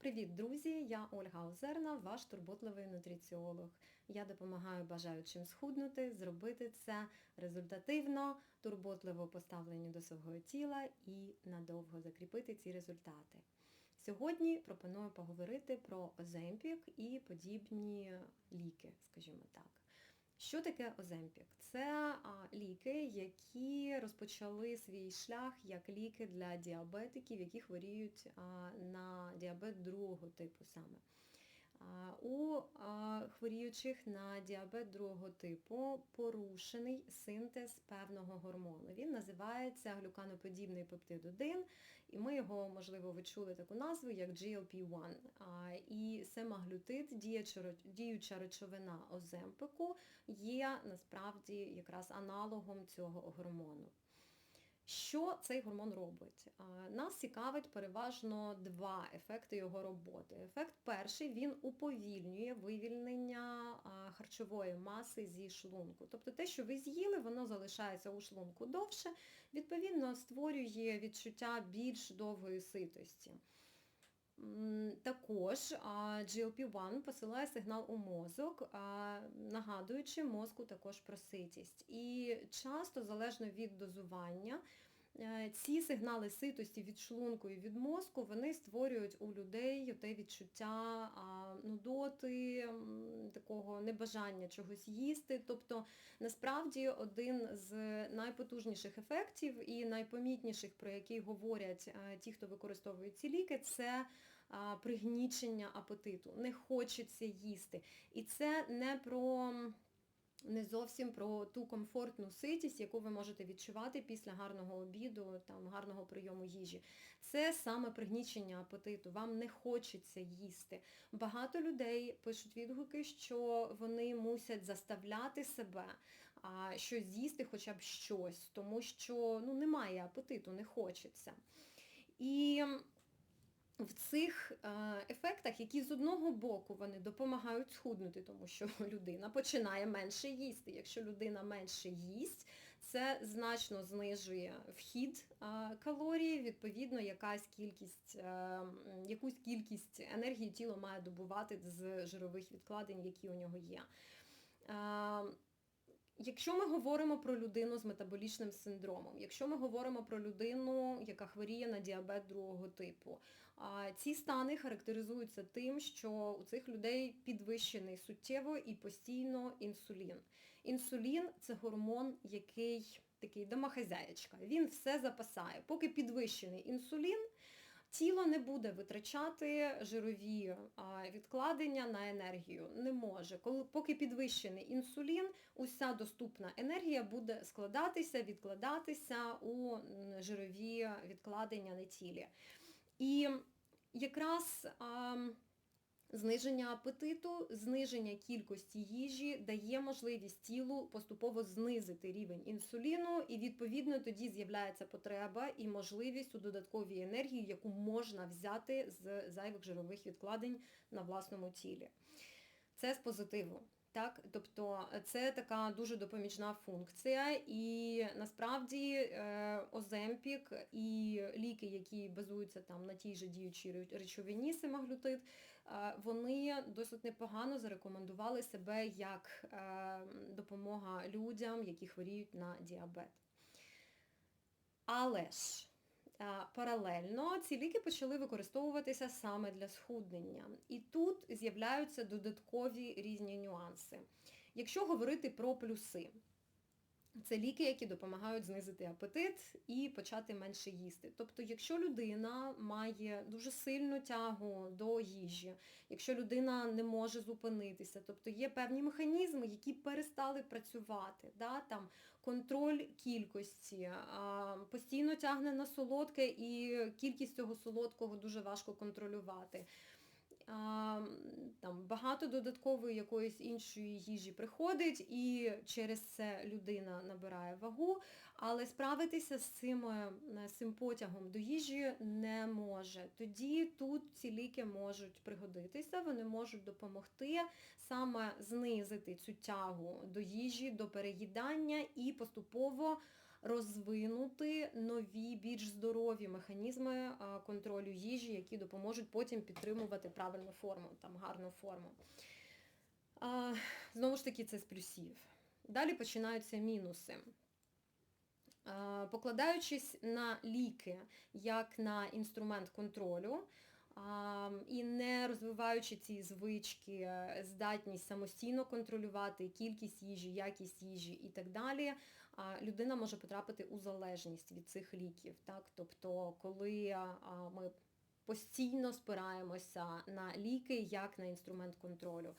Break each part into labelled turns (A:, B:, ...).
A: Привіт, друзі! Я Ольга Озерна, ваш турботливий нутриціолог. Я допомагаю бажаючим схуднути, зробити це результативно, турботливо поставлені до свого тіла і надовго закріпити ці результати. Сьогодні пропоную поговорити про Оземпік і подібні ліки, скажімо так. Що таке Оземпік? Це ліки, які розпочали свій шлях як ліки для діабетиків, які хворіють на діабет другого типу саме. У хворіючих на діабет другого типу порушений синтез певного гормону. Він називається глюканоподібний пептид 1, і ми його, можливо, ви таку назву, як GLP-1. І семаглютид, діюча речовина оземпику, є насправді якраз аналогом цього гормону. Що цей гормон робить? Нас цікавить переважно два ефекти його роботи. Ефект перший, він уповільнює вивільнення харчової маси зі шлунку. Тобто те, що ви з'їли, воно залишається у шлунку довше, відповідно створює відчуття більш довгої ситості. Також GLP-1 посилає сигнал у мозок, нагадуючи мозку також про ситість. І часто, залежно від дозування, е, ці сигнали ситості від шлунку і від мозку, вони створюють у людей те відчуття нудоти, такого небажання чогось їсти. Тобто, насправді, один з найпотужніших ефектів і найпомітніших, про який говорять е, ті, хто використовує ці ліки, це пригнічення апетиту. Не хочеться їсти. І це не про... Не зовсім про ту комфортну ситість, яку ви можете відчувати після гарного обіду, там, гарного прийому їжі. Це саме пригнічення апетиту, вам не хочеться їсти. Багато людей пишуть відгуки, що вони мусять заставляти себе а, щось з'їсти хоча б щось, тому що ну, немає апетиту, не хочеться. І в цих е, ефектах, які з одного боку вони допомагають схуднути, тому що людина починає менше їсти. Якщо людина менше їсть, це значно знижує вхід е, калорії, відповідно, якась кількість, е, якусь кількість енергії тіло має добувати з жирових відкладень, які у нього є. Якщо ми говоримо про людину з метаболічним синдромом, якщо ми говоримо про людину, яка хворіє на діабет другого типу, ці стани характеризуються тим, що у цих людей підвищений суттєво і постійно інсулін. Інсулін це гормон, який такий домохазяєчка, він все запасає. Поки підвищений інсулін, Тіло не буде витрачати жирові відкладення на енергію. Не може. Коли, Поки підвищений інсулін, уся доступна енергія буде складатися, відкладатися у жирові відкладення на тілі. І якраз Зниження апетиту, зниження кількості їжі дає можливість тілу поступово знизити рівень інсуліну і відповідно тоді з'являється потреба і можливість у додатковій енергії, яку можна взяти з зайвих жирових відкладень на власному тілі. Це з позитиву. Так, Тобто це така дуже допоміжна функція, і насправді е, Оземпік і ліки, які базуються там на тій же діючій речовині семаглютид, е, вони досить непогано зарекомендували себе як е, допомога людям, які хворіють на діабет. Але ж Паралельно ці ліки почали використовуватися саме для схуднення. І тут з'являються додаткові різні нюанси. Якщо говорити про плюси, це ліки, які допомагають знизити апетит і почати менше їсти. Тобто, якщо людина має дуже сильну тягу до їжі, якщо людина не може зупинитися, тобто є певні механізми, які перестали працювати, да? там контроль кількості, постійно тягне на солодке і кількість цього солодкого дуже важко контролювати там Багато додаткової якоїсь іншої їжі приходить і через це людина набирає вагу, але справитися з цим, е, з цим потягом до їжі не може. Тоді тут ці ліки можуть пригодитися, вони можуть допомогти саме знизити цю тягу до їжі, до переїдання і поступово розвинути нові, більш здорові механізми контролю їжі, які допоможуть потім підтримувати правильну форму, там гарну форму. Знову ж таки, це з плюсів. Далі починаються мінуси. Покладаючись на ліки як на інструмент контролю, і не розвиваючи ці звички, здатність самостійно контролювати кількість їжі, якість їжі і так далі, людина може потрапити у залежність від цих ліків. Так? Тобто, коли ми постійно спираємося на ліки як на інструмент контролю.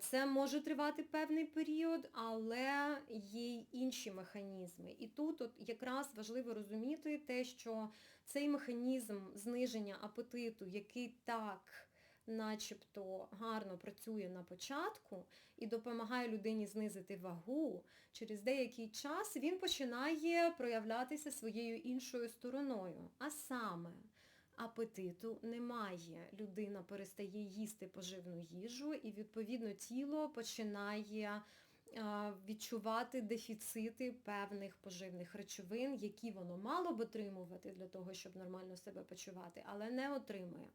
A: Це може тривати певний період, але є й інші механізми. І тут от якраз важливо розуміти те, що цей механізм зниження апетиту, який так начебто гарно працює на початку і допомагає людині знизити вагу, через деякий час він починає проявлятися своєю іншою стороною. А саме апетиту немає. Людина перестає їсти поживну їжу і, відповідно, тіло починає відчувати дефіцити певних поживних речовин, які воно мало б отримувати для того, щоб нормально себе почувати, але не отримує.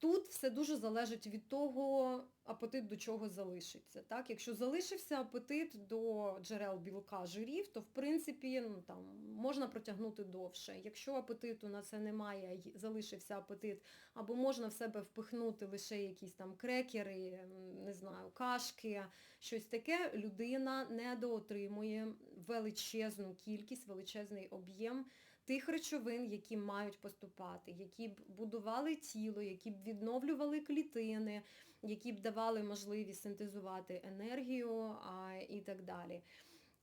A: Тут все дуже залежить від того, апетит до чого залишиться. Так? Якщо залишився апетит до джерел білка жирів, то в принципі ну, там, можна протягнути довше. Якщо апетиту на це немає, залишився апетит, або можна в себе впихнути лише якісь там крекери, не знаю, кашки, щось таке, людина недоотримує величезну кількість, величезний об'єм тих речовин, які мають поступати, які б будували тіло, які б відновлювали клітини, які б давали можливість синтезувати енергію а, і так далі.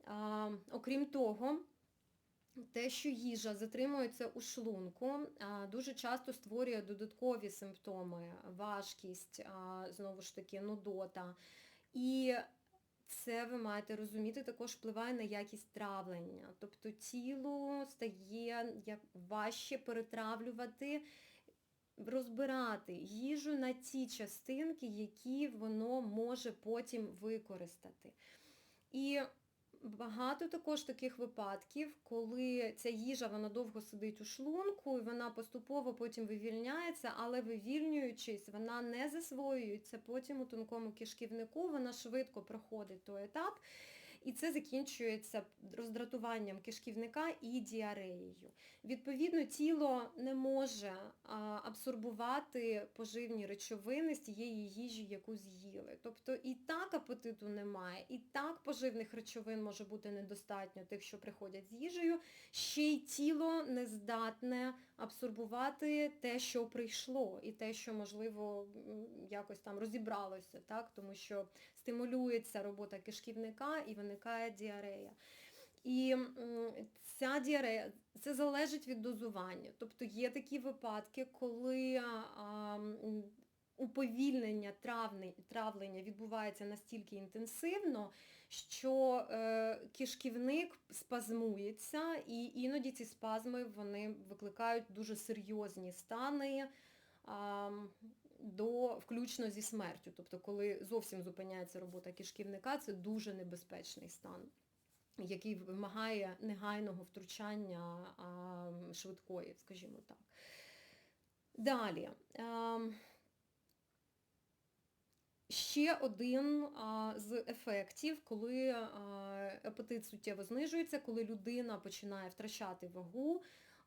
A: А, Окрім того, те, що їжа затримується у шлунку, дуже часто створює додаткові симптоми, важкість, знову ж таки, нудота. І це ви маєте розуміти, також впливає на якість травлення. Тобто тіло стає як важче перетравлювати, розбирати їжу на ті частинки, які воно може потім використати. І Багато також таких випадків, коли ця їжа вона довго сидить у шлунку і вона поступово потім вивільняється, але вивільнюючись, вона не засвоюється потім у тонкому кишківнику, вона швидко проходить той етап. І це закінчується роздратуванням кишківника і діареєю. Відповідно, тіло не може абсорбувати поживні речовини з тієї їжі, яку з'їли. Тобто і так апетиту немає, і так поживних речовин може бути недостатньо, тих, що приходять з їжею, ще й тіло не здатне абсорбувати те, що прийшло, і те, що, можливо, якось там розібралося, так? тому що стимулюється робота кишківника і виникає діарея. І ця діарея, це залежить від дозування. Тобто є такі випадки, коли уповільнення травлення відбувається настільки інтенсивно, що е, кишківник спазмується, і іноді ці спазми вони викликають дуже серйозні стани. До включно зі смертю. Тобто, коли зовсім зупиняється робота кишківника, це дуже небезпечний стан, який вимагає негайного втручання а, швидкої, скажімо так. Далі. А, Ще один а, з ефектів, коли апетит суттєво знижується, коли людина починає втрачати вагу,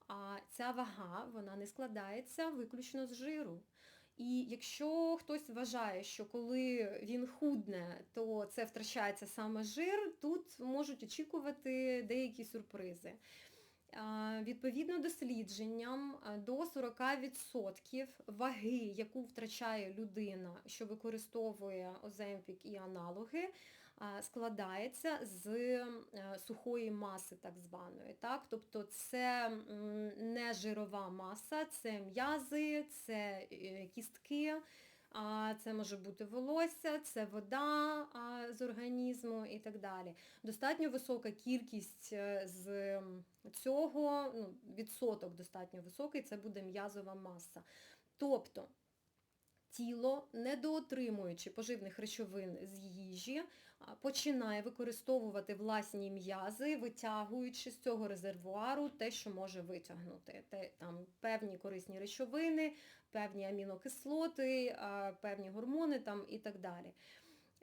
A: а ця вага вона не складається виключно з жиру. І якщо хтось вважає, що коли він худне, то це втрачається саме жир, тут можуть очікувати деякі сюрпризи. Відповідно дослідженням, до 40% ваги, яку втрачає людина, що використовує оземпік і аналоги, складається з е, сухої маси так званої. Так? Тобто це не жирова маса, це м'язи, це е, кістки, це може бути волосся, це вода з організму і так далі. Достатньо висока кількість е, з цього, ну, відсоток достатньо високий, це буде м'язова маса. Тобто тіло, недоотримуючи поживних речовин з їжі, починає використовувати власні м'язи, витягуючи з цього резервуару те, що може витягнути. Те, там, певні корисні речовини, певні амінокислоти, певні гормони там, і так далі.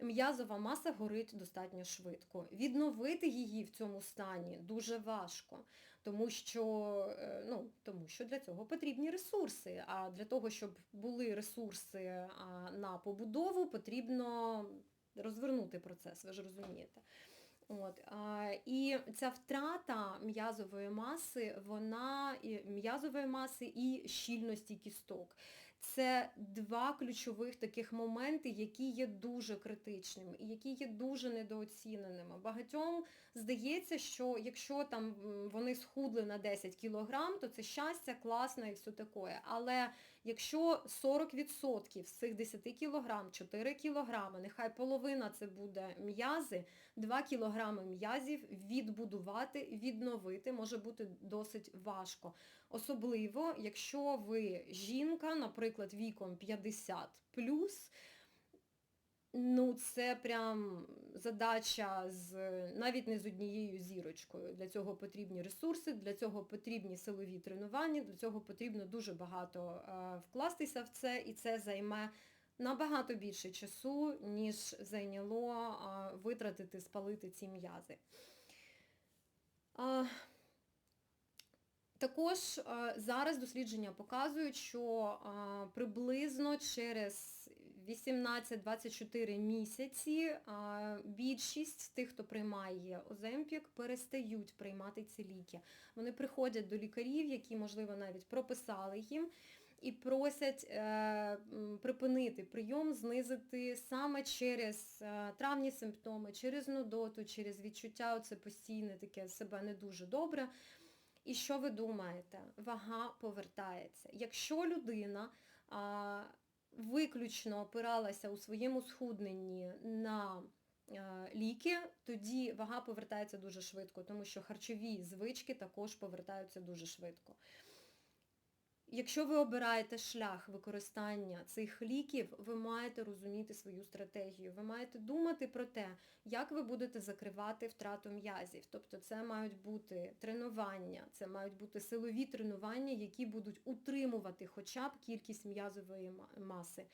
A: М'язова маса горить достатньо швидко. Відновити її в цьому стані дуже важко, тому що, е, ну, тому що для цього потрібні ресурси. А для того, щоб були ресурси на побудову, потрібно розвернути процес, ви ж розумієте. От, і ця втрата м'язової маси, вона м'язової маси і щільності кісток. Це два ключових таких моменти, які є дуже критичними і які є дуже недооціненими. Багатьом здається, що якщо там вони схудли на 10 кілограм, то це щастя, класно і все таке. Але якщо 40% з цих 10 кілограм, 4 кілограми, нехай половина це буде м'язи, 2 кілограми м'язів відбудувати, відновити може бути досить важко. Особливо, якщо ви жінка, наприклад, віком 50 ну це прям задача з навіть не з однією зірочкою. Для цього потрібні ресурси, для цього потрібні силові тренування, для цього потрібно дуже багато е, вкластися в це, і це займе набагато більше часу, ніж зайняло е, витратити, спалити ці м'язи. Е, також зараз дослідження показують, що приблизно через 18-24 місяці е, більшість тих, хто приймає Оземпік, перестають приймати ці ліки. Вони приходять до лікарів, які, можливо, навіть прописали їм, і просять е, припинити прийом, знизити саме через е, травні симптоми, через нудоту, через відчуття оце постійне таке себе не дуже добре. І що ви думаєте? Вага повертається. Якщо людина а, виключно опиралася у своєму схудненні на ліки, тоді вага повертається дуже швидко, тому що харчові звички також повертаються дуже швидко. Якщо ви обираєте шлях використання цих ліків, ви маєте розуміти свою стратегію. Ви маєте думати про те, як ви будете закривати втрату м'язів. Тобто це мають бути тренування, це мають бути силові тренування, які будуть утримувати хоча б кількість м'язової маси.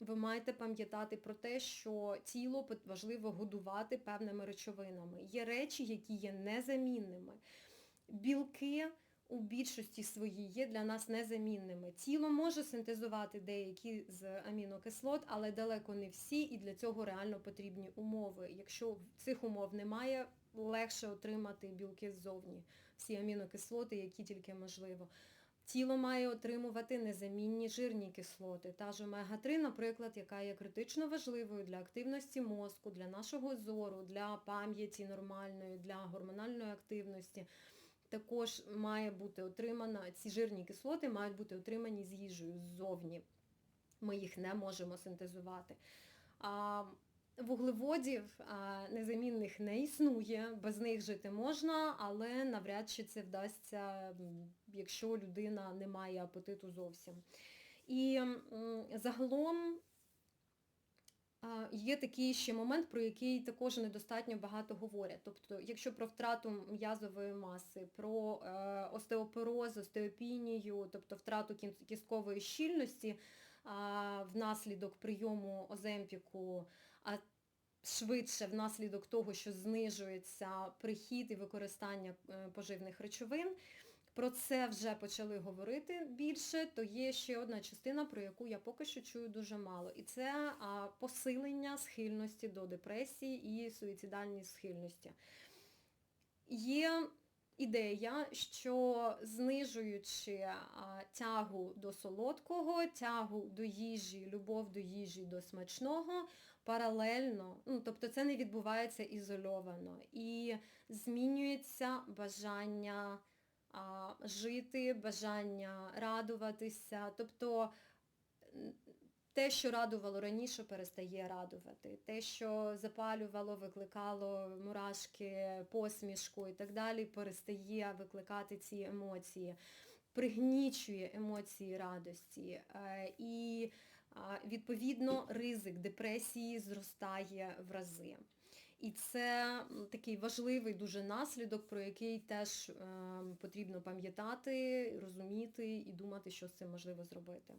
A: Ви маєте пам'ятати про те, що тіло важливо годувати певними речовинами. Є речі, які є незамінними. Білки у більшості своїй є для нас незамінними. Тіло може синтезувати деякі з амінокислот, але далеко не всі, і для цього реально потрібні умови. Якщо цих умов немає, легше отримати білки ззовні, всі амінокислоти, які тільки можливо. Тіло має отримувати незамінні жирні кислоти. Та ж омега-3, наприклад, яка є критично важливою для активності мозку, для нашого зору, для пам'яті нормальної, для гормональної активності також має бути отримана, ці жирні кислоти мають бути отримані з їжею ззовні. Ми їх не можемо синтезувати. А Вуглеводів незамінних не існує, без них жити можна, але навряд чи це вдасться, якщо людина не має апетиту зовсім. І загалом Є такий ще момент, про який також недостатньо багато говорять. Тобто, якщо про втрату м'язової маси, про е, остеопороз, остеопінію, тобто втрату кісткової щільності внаслідок прийому оземпіку, а швидше внаслідок того, що знижується прихід і використання е, поживних речовин, про це вже почали говорити більше, то є ще одна частина, про яку я поки що чую дуже мало. І це посилення схильності до депресії і суїцидальної схильності. Є ідея, що знижуючи тягу до солодкого, тягу до їжі, любов до їжі, до смачного, паралельно, ну, тобто це не відбувається ізольовано. І змінюється бажання жити, бажання радуватися. Тобто те, що радувало раніше, перестає радувати. Те, що запалювало, викликало мурашки, посмішку і так далі, перестає викликати ці емоції, пригнічує емоції радості. Е, і відповідно ризик депресії зростає в рази. І це такий важливий дуже наслідок, про який теж е, потрібно пам'ятати, розуміти і думати, що з цим можливо зробити.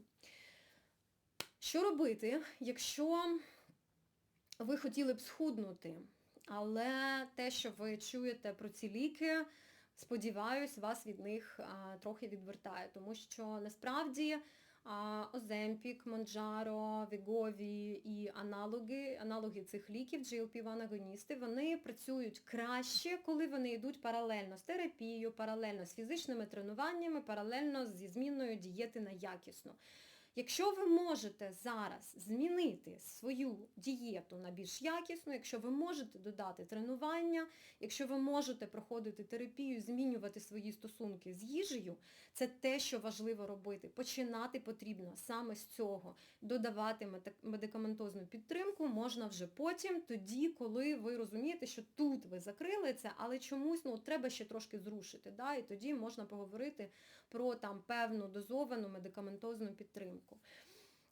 A: Що робити, якщо ви хотіли б схуднути, але те, що ви чуєте про ці ліки, сподіваюсь, вас від них трохи відвертає, тому що насправді Оземпік, Монджаро, Вігові і аналоги, аналоги цих ліків, GLP-1 агоністи, вони працюють краще, коли вони йдуть паралельно з терапією, паралельно з фізичними тренуваннями, паралельно зі зміною дієти на якісну. Якщо ви можете зараз змінити свою дієту на більш якісну, якщо ви можете додати тренування, якщо ви можете проходити терапію, змінювати свої стосунки з їжею, це те, що важливо робити. Починати потрібно саме з цього. Додавати медикаментозну підтримку можна вже потім, тоді, коли ви розумієте, що тут ви закрили це, але чомусь ну, треба ще трошки зрушити. Да? І тоді можна поговорити про там певну дозовану медикаментозну підтримку.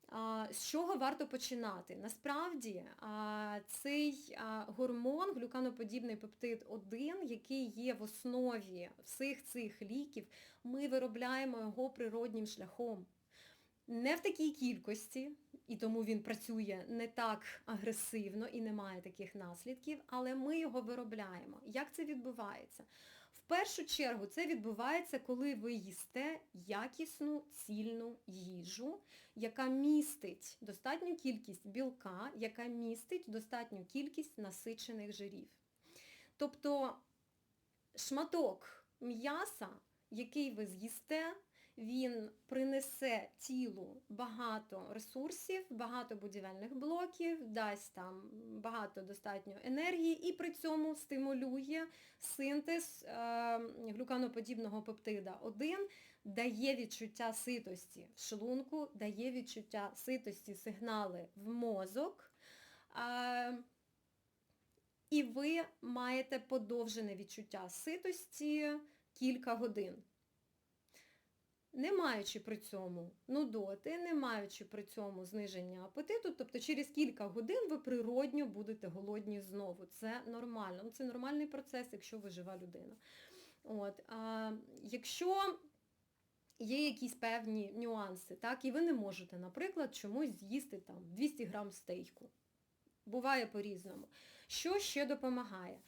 A: А, З чого варто починати? Насправді цей гормон, глюканоподібний пептид 1, який є в основі всіх цих ліків, ми виробляємо його природнім шляхом. Не в такій кількості, і тому він працює не так агресивно і не має таких наслідків, але ми його виробляємо. Як це відбувається? Першу чергу це відбувається, коли ви їсте якісну цільну їжу, яка містить достатню кількість білка, яка містить достатню кількість насичених жирів. Тобто шматок м'яса, який ви з'їсте, він принесе тілу багато ресурсів, багато будівельних блоків, дасть там багато достатньо енергії і при цьому стимулює синтез е, глюканоподібного пептида 1, дає відчуття ситості в шлунку, дає відчуття ситості сигнали в мозок. Е, і ви маєте подовжене відчуття ситості кілька годин. Не маючи при цьому нудоти, не маючи при цьому зниження апетиту, тобто через кілька годин ви природньо будете голодні знову. Це нормально. Ну, Це нормальний процес, якщо ви жива людина. От. А, якщо є якісь певні нюанси, так, і ви не можете, наприклад, чомусь з'їсти там 200 грам стейку. Буває по-різному. Що ще допомагає?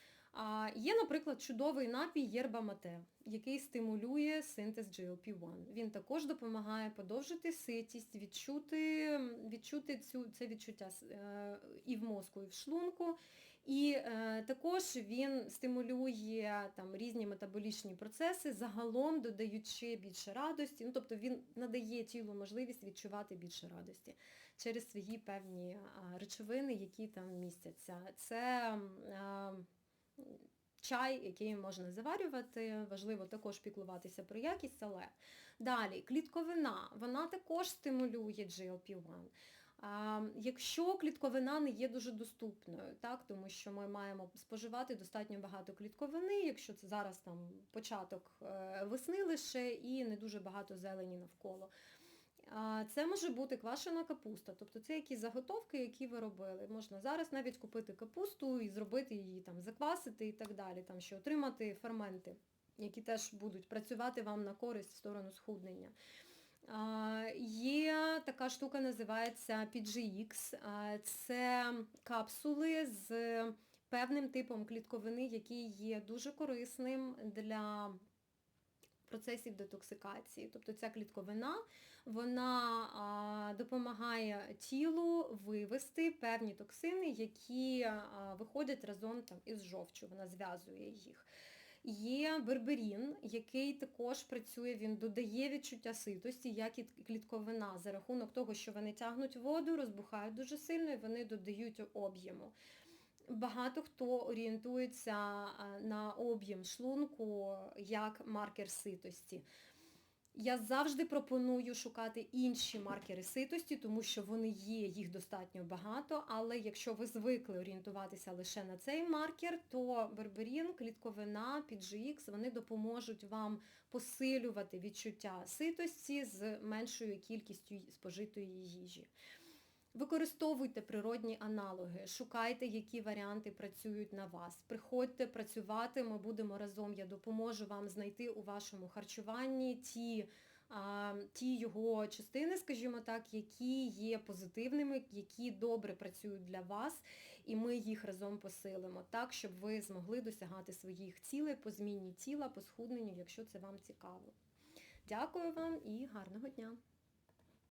A: Є, наприклад, чудовий напій єрба мате, який стимулює синтез GLP-1. Він також допомагає подовжити ситість, відчути, відчути цю, це відчуття е, і в мозку, і в шлунку. І е, також він стимулює там, різні метаболічні процеси, загалом додаючи більше радості. Ну, тобто він надає тілу можливість відчувати більше радості через свої певні речовини, які там містяться. Це а, чай, який можна заварювати, важливо також піклуватися про якість, але далі клітковина, вона також стимулює GLP-1. А, Якщо клітковина не є дуже доступною, так, тому що ми маємо споживати достатньо багато клітковини, якщо це зараз там початок е, весни лише і не дуже багато зелені навколо. Це може бути квашена капуста, тобто це якісь заготовки, які ви робили. Можна зараз навіть купити капусту і зробити її, там, заквасити і так далі, там, що отримати ферменти, які теж будуть працювати вам на користь в сторону схуднення. Є така штука, називається PGX. Це капсули з певним типом клітковини, який є дуже корисним для процесів детоксикації. Тобто ця клітковина, вона допомагає тілу вивести певні токсини, які виходять разом там, із жовчю, вона зв'язує їх. Є берберін, який також працює, він додає відчуття ситості, як і клітковина, за рахунок того, що вони тягнуть воду, розбухають дуже сильно і вони додають об'єму. Багато хто орієнтується на об'єм шлунку як маркер ситості. Я завжди пропоную шукати інші маркери ситості, тому що вони є, їх достатньо багато, але якщо ви звикли орієнтуватися лише на цей маркер, то берберін, клітковина, PGX, вони допоможуть вам посилювати відчуття ситості з меншою кількістю спожитої їжі. Використовуйте природні аналоги, шукайте, які варіанти працюють на вас. Приходьте працювати, ми будемо разом. Я допоможу вам знайти у вашому харчуванні ті, а, ті його частини, скажімо так, які є позитивними, які добре працюють для вас, і ми їх разом посилимо, так, щоб ви змогли досягати своїх цілей по зміні тіла, по схудненню, якщо це вам цікаво. Дякую вам і гарного дня!